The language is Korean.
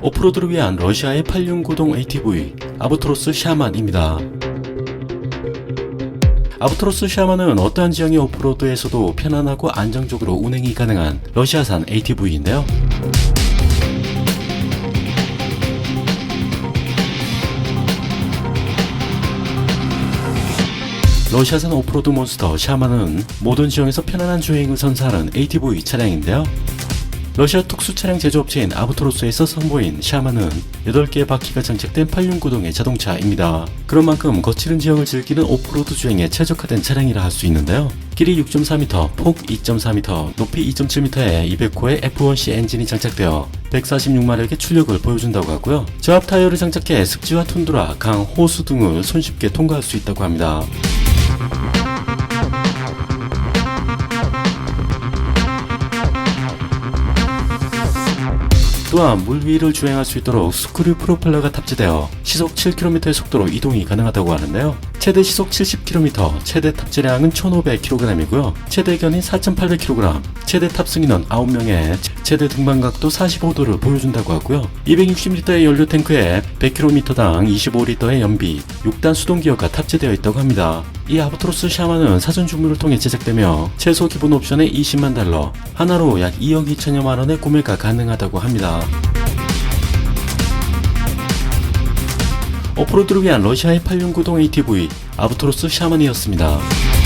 오프로드를 위한 러시아의 8륜구동 ATV 아부트로스 샤만입니다. 아부트로스 샤만은 어떠한 지형의 오프로드에서도 편안하고 안정적으로 운행이 가능한 러시아산 ATV인데요. 러시아산 오프로드 몬스터 샤만은 모든 지형에서 편안한 주행을 선사하는 ATV 차량인데요. 러시아 특수 차량 제조업체인 아부토로스에서 선보인 샤만은 8개의 바퀴가 장착된 8륜구동의 자동차입니다. 그런 만큼 거칠은 지형을 즐기는 오프로드 주행에 최적화된 차량이라 할 수 있는데요. 길이 6.4m, 폭 2.4m, 높이 2.7m의 200호의 F1C 엔진이 장착되어 146마력의 출력을 보여준다고 하고요. 저압 타이어를 장착해 습지와 툰드라, 강, 호수 등을 손쉽게 통과할 수 있다고 합니다. 또한 물 위를 주행할 수 있도록 스크류 프로펠러가 탑재되어 시속 7km의 속도로 이동이 가능하다고 하는데요. 최대 시속 70km, 최대 탑재량은 1,500kg이고요. 최대 견인 4,800kg, 최대 탑승 인원 9명에 최대 등반각도 45도를 보여준다고 하고요. 260리터의 연료 탱크에 100km당 25리터의 연비, 6단 수동 기어가 탑재되어 있다고 합니다. 이 아부트로스 샤마는 사전 주문을 통해 제작되며 최소 기본 옵션에 20만 달러, 하나로 약 2억 2천여만 원의 구매가 가능하다고 합니다. 오프로드를 위한 러시아의 8륜 구동 ATV 아부트로스 샤만이었습니다.